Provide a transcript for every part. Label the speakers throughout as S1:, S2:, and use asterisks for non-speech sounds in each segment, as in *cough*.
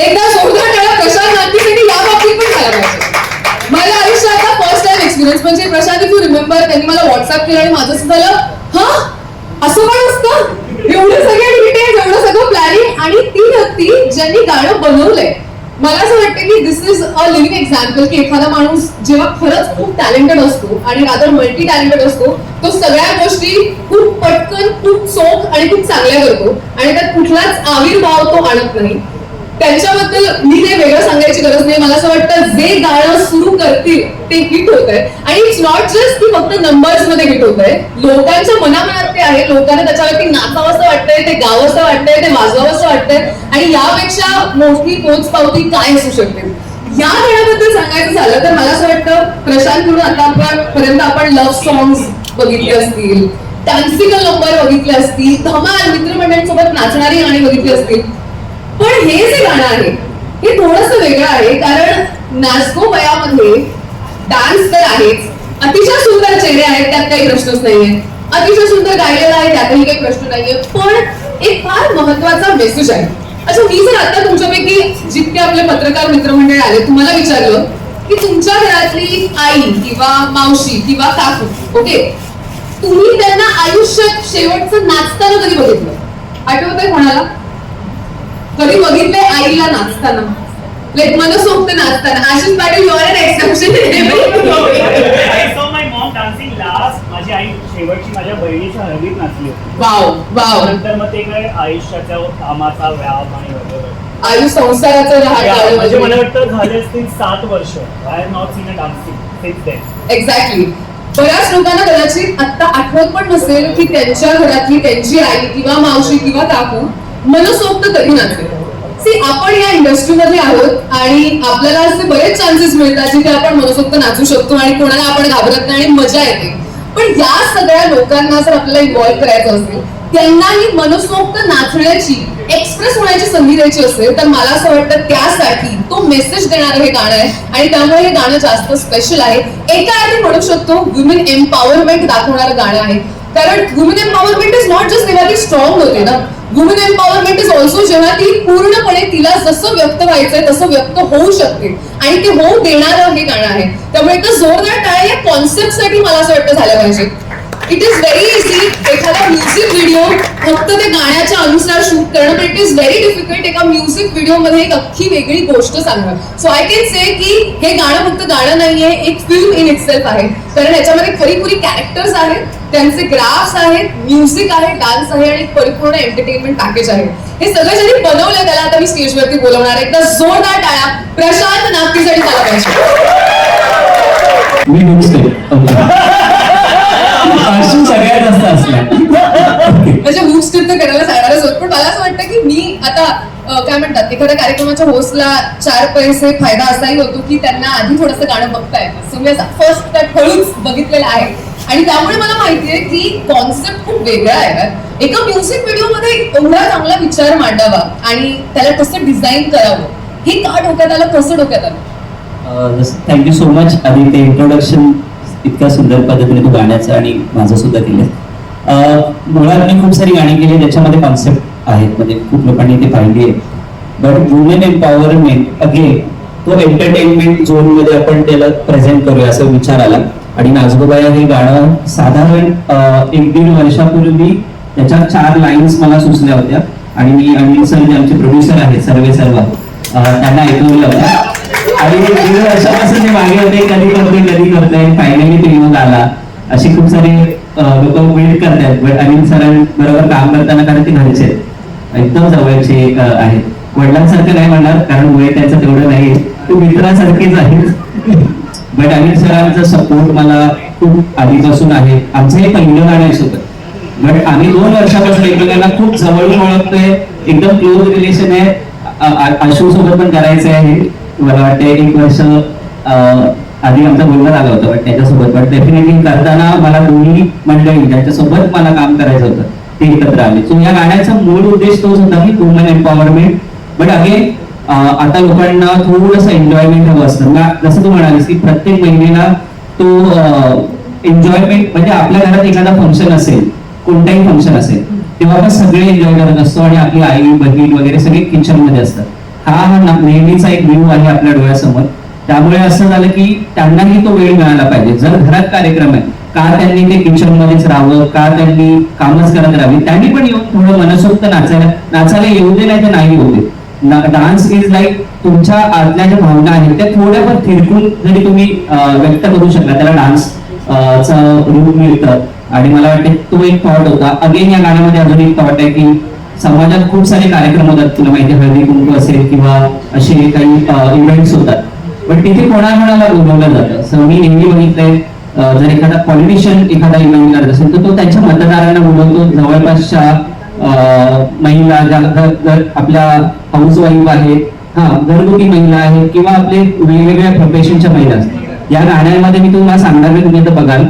S1: एकदा सोडता त्याला प्रशांत त्यांनी या बाबतीत पण झाला पाहिजे. मला आयुष्याचा फर्स्ट टाइम एक्सपिरियन्स म्हणजे प्रशांत इफ यू रिमेंबर त्यांनी मला व्हॉट्सअप केलं आणि माझं झालं हा? असं पण असतं? एवढं सगळे डिटेल्स एवढं सगळं प्लॅनिंग आणि ती व्यक्ती ज्यांनी गाणं बनवलंय मला असं वाटतं की this is a living example की एखादा माणूस जेव्हा खरंच खूप टॅलेंटेड असतो आणि रादर मल्टी टॅलेंटेड असतो तो सगळ्या गोष्टी खूप पटकन खूप चोख आणि खूप चांगल्या करतो आणि त्यात कुठलाच आविर्भाव तो आणत नाही. त्यांच्याबद्दल मी ते वेगळं सांगायची गरज नाही. मला असं वाटतं जे गाणं सुरू करतील ते हिट होत आहे आणि इट्स नॉट जस्ट की फक्त नंबर्समध्ये हिट होत आहे लोकांच्या मनामनात ते आहे लोकांना त्याच्यावरती नाचावं असं वाटतंय ते गावं असं वाटतंय ते वाजवावं असं वाटतंय. आणि यापेक्षा मोठी पोच पावती काय असू शकते? या गाण्याबद्दल सांगायचं झालं तर मला असं वाटतं प्रशांत म्हणून आतापर्यंत आपण लव्ह सॉंग्स बघितले असतील. डान्सिकल नंबर बघितले असतील. धमाल मित्रमंडळींसोबत नाचणारी गाणी बघितली असतील. पण हे जे गाणं आहे हे थोडस वेगळं आहे कारण नाचको वयामध्ये डान्स तर आहेच. अतिशय सुंदर चेहरे आहेत त्यात काही प्रश्नच नाहीये. अतिशय सुंदर गायलेलं आहे त्यातही काही प्रश्न नाहीये. पण एक फार महत्त्वाचा मेसेज आहे. अच्छा मी जर आता तुमच्यापैकी जितके आपले पत्रकार मित्रमंडळ आले तुम्हाला विचारलं की तुमच्या घरातली आई किंवा मावशी किंवा काकू ओके तुम्ही त्यांना आयुष्यात शेवटचं नाचताना कधी बघितलं? आठवतंय कोणाला? कधी बघितलंय आईला नाचताना? लाईक मनसोक्त नाचताना. Ashish Patil you're an exception
S2: dancing last. माझी आई शेवटची माझ्या बहिणीच्या हळदीत नाचली होती.
S1: वाव वाव
S2: नंतर मग ते काय कामाचा व्याप आणि वगैरे.
S1: आयु संसाराचं
S2: म्हणजे मला
S1: राहत
S2: वाटतं झाले असतील सात वर्ष. I have not seen a dancing six day
S1: exactly बऱ्याच लोकांना कदाचित आता आठवत पण नसेल की त्यांच्या घरातली त्यांची आई किंवा मावशी किंवा काकू मनसोक्त कधी नाचते की आपण या इंडस्ट्रीमध्ये आहोत आणि आपल्याला असे बरेच चान्सेस मिळतात जिथे आपण मनसोक्त नाचू शकतो आणि कोणाला आपण घाबरत नाही आणि मजा येते. पण या सगळ्या लोकांना जर आपल्याला इन्व्हॉल्व्ह करायचं असेल त्यांनाही मनसोक्त नाचण्याची एक्सप्रेस होण्याची संधी द्यायची असेल तर मला असं वाटतं त्यासाठी तो मेसेज देणारं हे गाणं आहे. आणि त्यामुळे हे गाणं जास्त स्पेशल आहे. एका अर्थी म्हणू शकतो वुमेन एम्पॉवरमेंट दाखवणारं गाणं आहे. कारण women empowerment is not just तेव्हा ती स्ट्रॉंग होते ना. वुमेन एम्पॉवरमेंट इज ऑल्सो जेव्हा ती पूर्णपणे तिला जसं व्यक्त व्हायचंय तसं व्यक्त होऊ शकते. आणि ते होऊ देणारं हे गाणं आहे. त्यामुळे एक जोरदार टाळ्या या कॉन्सेप्टसाठी मला असं वाटतं झालं पाहिजे इट इज व्हेरी इझी एखादा म्युझिक व्हिडिओ फक्त ते गाण्या अनुसार शूट करणं पण इट इज व्हेरी डिफिकल्ट एका म्युझिक व्हिडिओमध्ये एक अख्खी वेगळी गोष्ट सांगणं. सो आय कॅन से की हे गाणं फक्त गाणं नाहीये एक फिल्म इन इटसेल्फ आहे. कारण याच्यामध्ये खरीखुरी कॅरेक्टर्स आहेत त्यांचे ग्राफ्स आहेत म्युझिक आहे डान्स आहे आणि एक परिपूर्ण एंटरटेनमेंट पॅकेज आहे. हे सगळं ज्यांनी बनवलं त्याला आता मी स्टेजवरती बोलवणार आहे. एकदा जोरदार टाळ्या प्रशांत नागतीसाठी झाला पाहिजे काय म्हणतात एखाद्या कार्यक्रमाच्या होस्टला चार पैसे फायदा असाही होतो की त्यांना आधी थोडंसं गाणं बघता येतं सो मी असं फर्स्ट त्या हळूच बघितलेलं आहे. आणि त्यामुळे मला माहितीये की कॉन्सेप्ट खूप वेगळा आहे. एका म्युझिक व्हिडिओमध्ये एवढा चांगला विचार मांडावा आणि त्याला कसं डिझाईन करावं हे का डोक्यात आलं कसं डोक्यात आलं?
S3: थँक्यू सो मच आणि ते इंट्रोडक्शन इतक्या सुंदर पद्धतीने तू गाण्याचं आणि माझं सुद्धा केलं मुळात मी खूप सारी गाणी केली त्याच्यामध्ये कॉन्सेप्ट आहेत. म्हणजे खूप लोकांनी ते पाहिली आहे बट वुमेन एम्पॉवरमेंट अगेन तो एंटरटेनमेंट झोनमध्ये आपण त्याला प्रेझेंट करूया असा विचार आला आणि नाजगोबाया हे गाणं साधारण एक दीड वर्षापूर्वी त्याच्या चार लाईन्स मला सुचल्या होत्या. आणि मी अनिल सर जे आमचे प्रोड्युसर आहेत सर्वे सर्व त्यांना ऐकवलं होतं आणि दीड वर्षापासून ते मागे होते कधी करतोय कधी करतोय फायनली ते येऊन आला. अशी खूप सारे लोक वेट करतायत बट अनिल सरांबरोबर काम करताना कारण ते घरचे आहेत. एकदम जवळचे आहेत. वडिलांसारखं नाही म्हणणार कारण वय त्यांचं तेवढं नाही ते मित्रासारखेच आहेत. बट अनिल सरांचा सपोर्ट मला खूप आधीपासून आहे. आमचं हे पहिलं गाणं होतं बट आम्ही दोन वर्षापासून एकमेकांना खूप जवळून ओळखतोय. एकदम क्लोज रिलेशन आहे. आशू सोबत पण करायचं आहे मला वाटतं एक वर्ष आधी आमचं बोलणं झालं होतं बट त्याच्यासोबत. बट डेफिनेटली करताना मला दोन्ही मंडळी त्यांच्यासोबत मला काम करायचं होतं ते एकत्र आले. सो या गाण्याचा मूळ उद्देश तोच होता की वुमन एम्पॉवरमेंट बट अगेन आता लोकांना थोडंसं एन्जॉयमेंट हवं असतं. म्हणजे जसं तू म्हणालीस की प्रत्येक महिन्याला तो एन्जॉयमेंट म्हणजे आपल्या घरात एखादा फंक्शन असेल कोणताही फंक्शन असेल तेव्हा आपण सगळे एन्जॉय करत असतो आणि आपली आई बहीण वगैरे सगळे किचनमध्ये असतात. हा हा नेहमीचा एक व्ह्यू आहे आपल्या डोळ्यासमोर. त्यामुळे असं झालं की त्यांनाही तो वेळ मिळाला पाहिजे. जर घरात कार्यक्रम आहे का त्यांनी ते किचन मध्येच राहावं? का त्यांनी कामच करत राहावी? त्यांनी पण येऊन थोडं मनसोक्त नाचायला नाचायला येऊ दे नाही तर नाही येऊ दे. डान्स इज लाईक तुमच्या आतल्या ज्या भावना आहेत त्या थोड्याफार थिरकून जरी तुम्ही व्यक्त करू शकला त्याला डान्स च रूप मिळतं. आणि मला वाटते तो एक थॉट होता. अगेन या गाण्यामध्ये अजून एक थॉट आहे की समाजात खूप सारे कार्यक्रम होतात. तुला माहिती हळदी कुंकू असेल किंवा असे काही इव्हेंट्स होतात. पण तिथे कोणाकोणाला बोलवलं जातं. सो मी नेहमी बघितलंय जर एखादा पॉलिटिशियन एखादा इव्हेंट करत असेल तर तो त्यांच्या मतदारांना बोलवतो. जवळपासच्या महिला ज्या आपल्या हाऊस वाईफ आहेत हा घरगुती महिला आहेत किंवा आपले वेगवेगळ्या प्रोफेशनच्या महिला असतात. या गाण्यामध्ये मी तुम्हाला सांगणार नाही तुम्ही आता बघाल.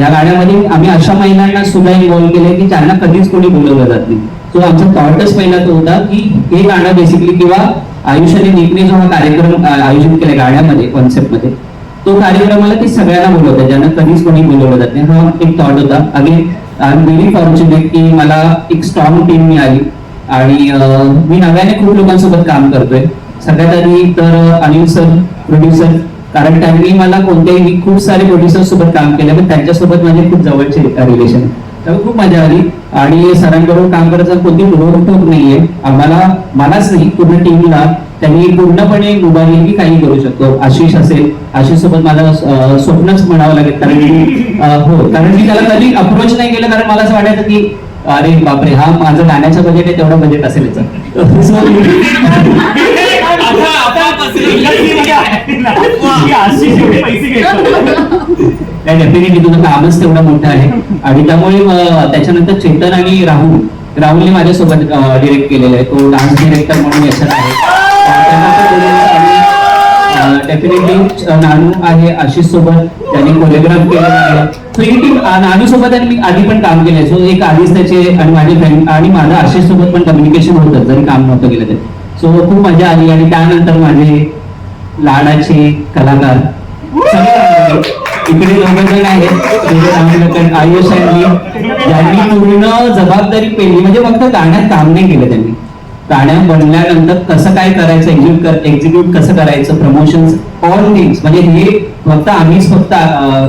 S3: या गाण्यामध्ये आम्ही अशा महिलांना सुद्धा इन्व्हॉल्व केले की ज्यांना कधीच कोणी बोलवलं जात नाही. सो आमचा थॉटच पहिला तो होता की हे गाणं बेसिकली किंवा आयुष्याने नीटने जो हा कार्यक्रम आयोजित केला गाण्यामध्ये कॉन्सेप्टमध्ये तो कार्यक्रमाला ते सगळ्यांना बोलवतात ज्यांना कधीच कोणी बोलवलं जात नाही. हा एक थॉट होता. Again I am very fortunate की मला एक स्ट्रॉंग टीम मिळाली. आणि मी नव्याने खूप लोकांसोबत काम करतोय. सगळ्यात आधी तर अनिल सर प्रोड्युसर कारण त्यांनी मला कोणत्याही खूप सारे प्रोड्युसर सोबत काम केलं पण त्यांच्यासोबत माझे खूप जवळचे रिलेशन त्यामुळे खूप मजा आली. आणि सरांकडून काम करायचं कोणती रोकटोक नाहीये. आम्हाला मलाच नाही पूर्ण टीमला. त्यांनी पूर्णपणे उभारली की काही करू शकतो. आशिष असेल आशिष सोबत माझं अं, स्वप्नच म्हणावं लागेल. कारण हो कारण मी त्याला कधी अप्रोच नाही केलं. कारण मला असं वाटायचं की अरे बापरे हा माझं गाण्याचं बजेट आहे तेवढं बजेट असेल याचं.
S2: आता आता इंडस्ट्रीमध्ये आहे ना, की आशिष एवढे पैसे घेतो.
S3: नाही डेफिनेटली तुझं कामच तेवढं मोठं आहे. आणि त्यामुळे त्याच्यानंतर चेतन आणि राहुल. राहुलने माझ्यासोबत डिरेक्ट केलेलं आहे. तो डान्स डिरेक्टर म्हणून याच्यात आहे. डेफिनेटली नानू आहे आशिष सोबत. त्यांनी कोरिओग्राफ केलेलं आहे. सो ही टीम नानू सोबत आणि मी आधी पण काम केलंय. सो एक आधीच त्याचे आणि माझे फ्रेंड आणि माझं आशिष सोबत पण कम्युनिकेशन होतं. जरी काम नव्हतं केलं तरी. सो खूप मजा आली आणि त्यानंतर माझे लाडाचे कलाकार इकडे दोघं जण आहेत. आयुष यांनी ज्यांनी पूर्ण जबाबदारी पेली. म्हणजे फक्त गाण्यात काम नाही केलं त्यांनी. गाण्या बनल्यानंतर कसं काय करायचं एक्झिक्यूट कर एक्झिक्यूट कसं करायचं प्रमोशन ऑल थिंग्स म्हणजे हे फक्त आम्हीच फक्त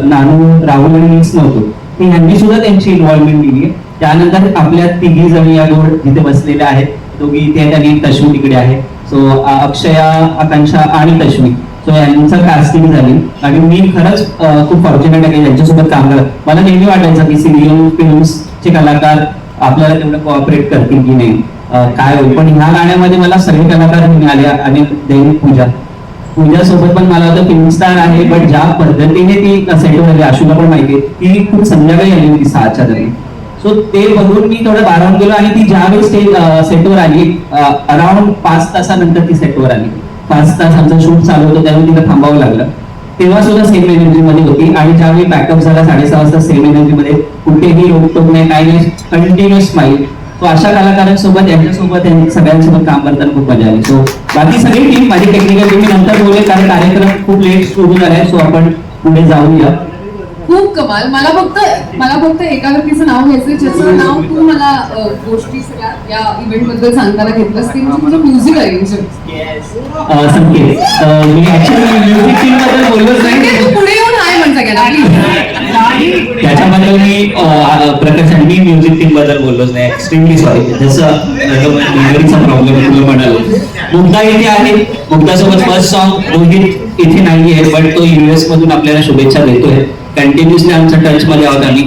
S3: नानू राहुल आणि मीच नव्हतो. यांनी ह्यांनी सुद्धा त्यांची इन्व्हॉल्वमेंट दिली त्यानंतर आपल्या तिघी जणी या गोड इथे बसलेल्या आहेत. दोघी इथे आहेत आणि तश्मी तिकडे आहे. सो अक्षया आकांक्षा आणि तश्मी सो यांचं कास्टिंग झाली. आणि मी खरंच खूप फॉर्च्युनेट आहे यांच्यासोबत काम करत. मला नेहमी वाटायचं की सिरियल फिल्म्सचे कलाकार आपल्याला तेवढं कोऑपरेट करतील की नाही. काय होईल. पण ह्या गाण्यामध्ये मला सगळे कलाकार मिळाले आणि दैनिक पूजा. पूजा सोबत पण मला आता फिल्म स्टार आहे पण ज्या पद्धतीने ती सेटवर आली आशूला पण माहिती आहे ती खूप संध्याकाळी आली होती सहाच्या दरम्यान. सो ते बघून मी थोडं बारावून गेलो आणि ती ज्यावेळेस ते सेटवर आली अराउंड पाच तासानंतर ती सेटवर आली. पाच तास आमचं शूट चालू होतो त्यावेळी तिला थांबावं लागलं. तेव्हा सुद्धा सेम एनर्जी मध्ये होती आणि ज्यावेळी बॅकअप झाला साडेसहा वाजता सेम एनर्जी मध्ये कुठेही रोकटोक नाही काही नाही कंटिन्युअस स्माईल तो अशा कलाकारांसोबत यांच्यासोबत सगळ्यांसोबत काम करताना खूप मजा आली. सो बाकी सगळी टीम माझी टेक्निकल टीम नंतर बोलेल कारण कार्यक्रम खूप लेट सुरू झालाय. सो आपण पुढे जाऊया.
S1: खूप कमाल. मला फक्त मला फक्त एका व्यक्तीचं नाव घ्यायचं ज्याचं नाव तू मला गोष्टी सगळ्या या इव्हेंटबद्दल सांगताना घेतलंस ते म्हणजे तुझं म्युझिक अरेंजर
S3: अं, संकेत अं, मी ऍक्च्युली म्युझिक टीमबद्दल बोललोच
S1: म्हणजे
S3: नाही
S1: तू पुढे येऊन आहे म्हण सगळ्यांना प्लीज
S2: नाही
S3: त्याच्याबद्दल मी अं, प्रकाश आणि मी म्युझिक टीमबद्दल बोललोच नाही. एक्स्ट्रीमली सॉरी जसं प्रॉब्लेम तुला म्हणालो. मुग्धा इथे आहे. मुग्धा सोबत फर्स्ट सॉन्ग रोहित इथे नाहीये बट तो युएस मधून आपल्याला शुभेच्छा देतोय. कंटिन्युअसली आमच्या टचमध्ये आहोत आणि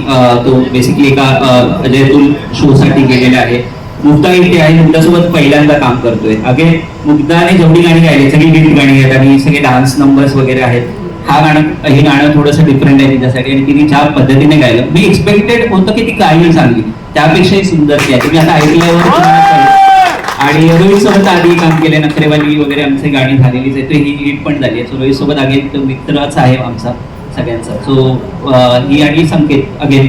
S3: तो बेसिकली एका अं, अजयतून शो साठी गेलेला आहे. मुग्धा इथे आहे. मुग्धासोबत पहिल्यांदा काम करतोय. अगे मुग्धाने जेवढी गाणी गायली सगळी गीत गाणी आहेत आणि सगळे डान्स नंबर्स वगैरे आहेत. हा गाणं हे गाणं थोडंसं डिफरंट आहे तिच्यासाठी आणि तिने ज्या पद्धतीने गायलं. मी एक्सपेक्टेड होतं की ती गायली चांगली. त्यापेक्षाही सुंदर ती आहे. तुम्ही आता ऐकल्यावर आणि रोहित सोबत आधी काम केले नखरेवाली वगैरे आमची गाणी झालेलीच आहे. तर ही हिट पण झाली आहे. सो रोहित सोबत आगे तो मित्रच आहे आमचा. सगळ्यांचा. सो ही आणि संकेत अगेन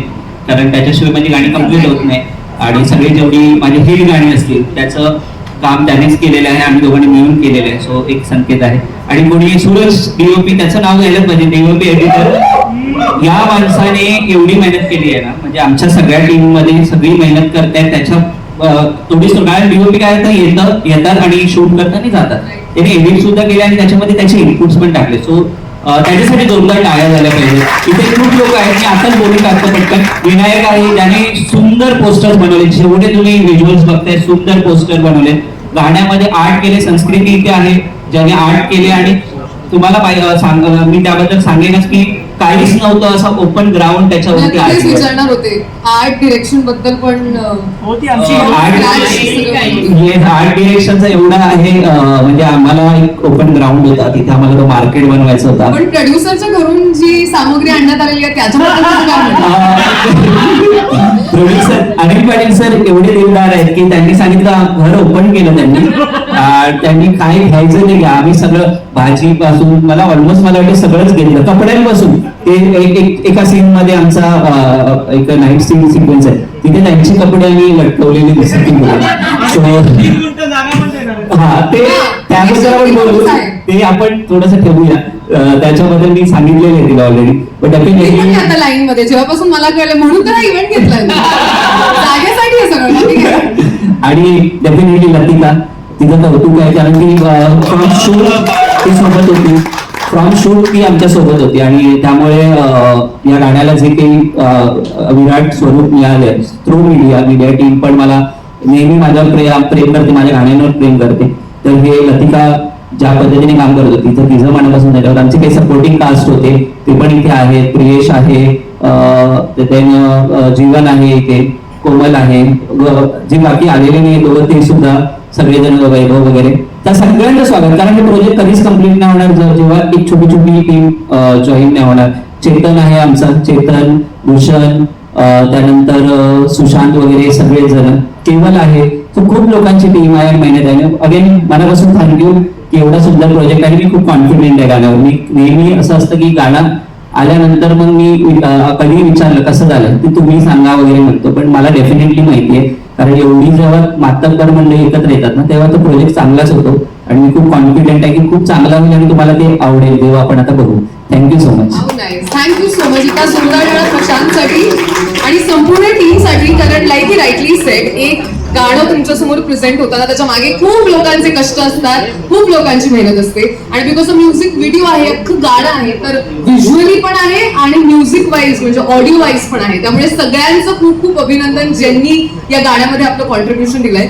S3: कारण त्याच्याशिवाय माझी गाणी कंप्लीट होत नाही. आणि सगळी जेवढी माझी हिट गाणी असतील त्याचं काम त्यानेच केलेलं आहे. आम्ही दोघांनी मिळून केलेलं आहे. सो एक संकेत आहे. आणि कोणी सूरज डीओपी त्याचं नाव घ्यायलाच पाहिजे. डीओपी एडिटर या माणसाने एवढी मेहनत केली आहे ना. म्हणजे आमच्या सगळ्या टीममध्ये सगळी मेहनत करतायत. त्याच्या थोडी सुद्धा कारण डीओपी काय तर येतात येतात आणि शूट करतात आणि जातात. त्याने एडिट सुद्धा केले आणि त्याच्यामध्ये त्याचे इनपुट्स पण टाकले. सो त्याच्यासाठी जोरदार टाळ्या झाल्या पाहिजे इथे खूप लोक आहेत मी आताच बोलून टाकतो पटकन. विनायक आहे त्याने सुंदर पोस्टर्स बनवले जेवढे तुम्ही व्हिज्युअल्स बघताय सुंदर पोस्टर बनवले गाण्यामध्ये आर्ट केले संस्कृती इथे आहे. ज्याने आर्ट केले आणि तुम्हाला सांग मी त्याबद्दल सांगेनच की काहीच नव्हतं असं ओपन ग्राउंड त्याच्यावरती
S1: तेच. विचारणार होते. आर्ट डिरेक्शनबद्दल पण अं,
S2: हो ती आमची
S3: आर्ट डिरेक्शनचा एवढा आहे अं, म्हणजे आम्हाला एक ओपन ग्राउंड होता. तिथे आम्हाला तो मार्केट बनवायचा होता.
S1: पण प्रोड्युसरच्या घरून जी सामग्री आणण्यात आलेली आहे त्याच्याबद्दल काय?
S3: प्रोड्युसर अनिल पाटील सर एवढे दिलदार आहेत की त्यांनी सांगितलं घर ओपन केलं त्यांनी. अं, त्यांनी काय घ्यायचं नाही घ्या. आम्ही सगळं भाजीपासून मला ऑलमोस्ट मला वाटतं सगळंच घेतलं. कपड्यांपासून. ते एक एक एका सीन मध्ये आमचा एक नाईट सीन सिक्वेन्स आहे. तिथे त्यांची कपडे आम्ही लटकवलेली दिसत. हा ते त्याबद्दल आपण बोलू. ते आपण थोडस ठेवूया. त्याच्याबद्दल मी सांगितलेलं आहे तिला ऑलरेडी
S1: पण आता लाईन मध्ये. जेव्हापासून मला कळलं म्हणून तर इव्हेंट. जागेसाठी सगळं *laughs* काय
S3: आणि डेफिनेटली लतिका. तिचं कौतुक आहे कारण की ती सोबत होती. फ्रॉम शूट ती आमच्यासोबत होती आणि त्यामुळे या गाण्याला जे काही विराट स्वरूप मिळाले थ्रू मीडिया मीडिया टीम पण मला नेहमी माझ्या प्रेम प्रेम करते माझ्या गाण्यांवर प्रेम करते. तर हे लतिका ज्या पद्धतीने काम करत होती तर तिचं मनापासून त्याच्यावर आमचे काही सपोर्टिंग कास्ट होते ते पण इथे आहेत प्रियेश आहे जीवन आहे इथे कोमल आहे जे बाकी आलेले नाही दोघं ते सुद्धा सगळेजण वैभव वगैरे त्या सगळ्यांचं स्वागत. कारण हे प्रोजेक्ट कधीच कंप्लीट नाही होणार. जेव्हा एक छोटी छोटी टीम जॉईन नाही होणार. चेतन आहे आमचा. चेतन भूषण त्यानंतर सुशांत वगैरे सगळे जण केवल आहे. तो खूप लोकांची टीम आहे. महिन्यात आहे. अगेन मनापासून थँक्यू की एवढा सुंदर प्रोजेक्ट आहे. मी खूप कॉन्फिडेंट आहे गाण्यावर. मी नेहमी असं असतं की गाणं आल्यानंतर मग मी कधी विचारलं कसं झालं ते तुम्ही सांगा वगैरे म्हणतो. पण मला डेफिनेटली माहिती आहे. कारण एवढी जेव्हा मातब्बर मंडळी एकत्र येतात ना तेव्हा तो प्रोजेक्ट चांगलाच होतो. आणि मी खूप कॉन्फिडेंट आहे की खूप चांगला होईल आणि तुम्हाला ते आवडेल. तेव्हा आपण आता बघू. Thank you so much
S1: thank you so much इतका सुंदर वेळा प्रशांतसाठी आणि संपूर्ण टीमसाठी कारण लाईक ही राईटली सेट एक गाणं तुमच्यासमोर प्रेझेंट होताना त्याच्यामागे खूप लोकांचे कष्ट असतात खूप लोकांची मेहनत असते. आणि बिकॉज अ म्युझिक व्हिडिओ आहे अख्खं गाणं आहे तर व्हिज्युअली पण आहे आणि म्युझिक वाईज म्हणजे ऑडिओ वाईज पण आहे. त्यामुळे सगळ्यांचं खूप खूप अभिनंदन ज्यांनी या गाण्यामध्ये आपलं कॉन्ट्रीब्युशन दिलंय.